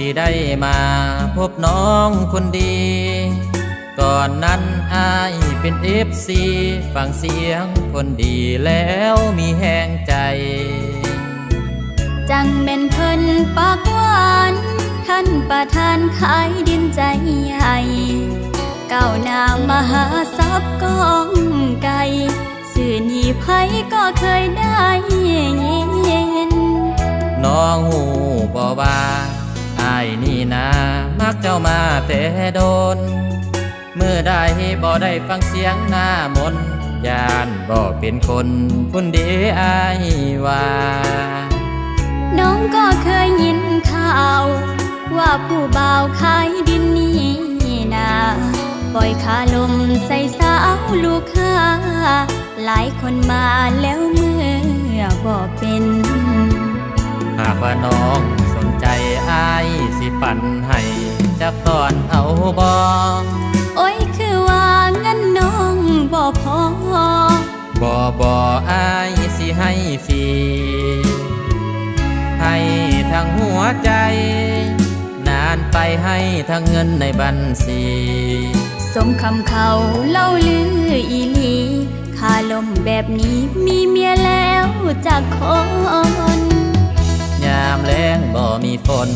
ที่ได้มาพบน้องคนดี ก่อนนั้นอายเป็นเอฟซีฟังเสียงคนดีแล้วมีแห้งใจ จังเป็นเพิ่นปากหวานท่านประธานขายดินใจใหญ่ก้าวหน้ามหาทรัพย์กองไก่สื่อนีไผก็เคยได้ยินน้องหูบอว่าอายนี่นามักเจ้ามาแต่โดน เมื่อได้บ่ได้ฟังเสียงหน้ามนยานบ่เป็นคนคนดีอายว่า น้องก็เคยยินข่าว ว่าผู้บ่าวขายดินนี่นาปล่อยคาลมใส่สาวลูกค้า หลายคนมาแล้วเมื่อบ่เป็น หากว่าน้อง สนใจอายสิปั่นให้จักตอนเอาบอโอ้ยคือว่าเงินน้องบ่พอบอบออายสิให้ฟรีให้ทั้งหัวใจ นานไปให้ทั้งเงินในบัญชีสมคำเขาเล่าลืออีหลีคาลมแบบนี้มีเมียแล้วจากคน ยามแล้งบ่มีฝน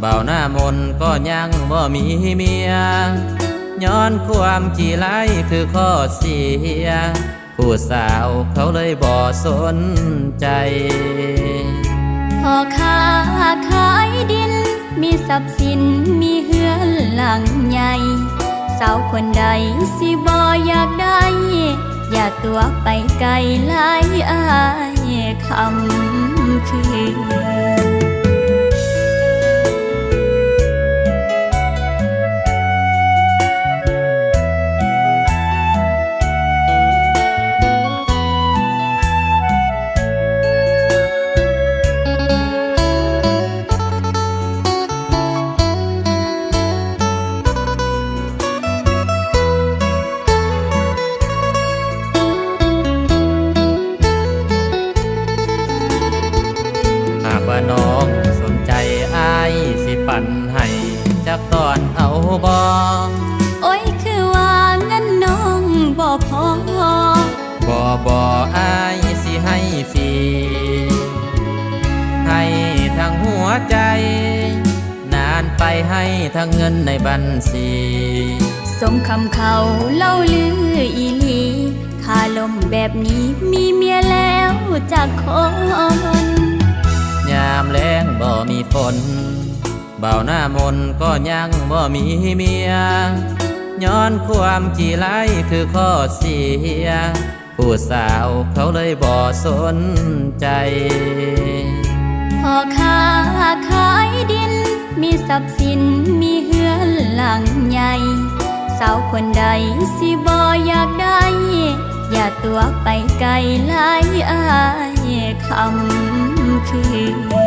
เบาหน้ามนก็ยังบ่มีเมีย ย้อนความจีไรคือข้อเสีย ผู้สาวเขาเลยบ่สนใจพ่อค้าขายดิน มีทรัพย์สินมีเฮือนหลังใหญ่สาวคนใดสิบ่อยากได้ อย่าตัวไปไกลหลายอายคำ คื ให้ทั้งเงินในบัญชีสมคำเขาเล่าลืออีหลีคาลมแบบนี้มีเมียแล้วจากคนยามแล้งบ่มีฝนเบาหน้ามนก็ยังบ่มีเมีย ย้อนความจีไรคือข้อเสีย ผู้สาวเขาเลยบ่สนใจ ทรัพย์สินมีเฮือนหลังใหญ่สาวคนใดสิบออยากได้ อย่าตัวไปไกลหลายอายคำคือ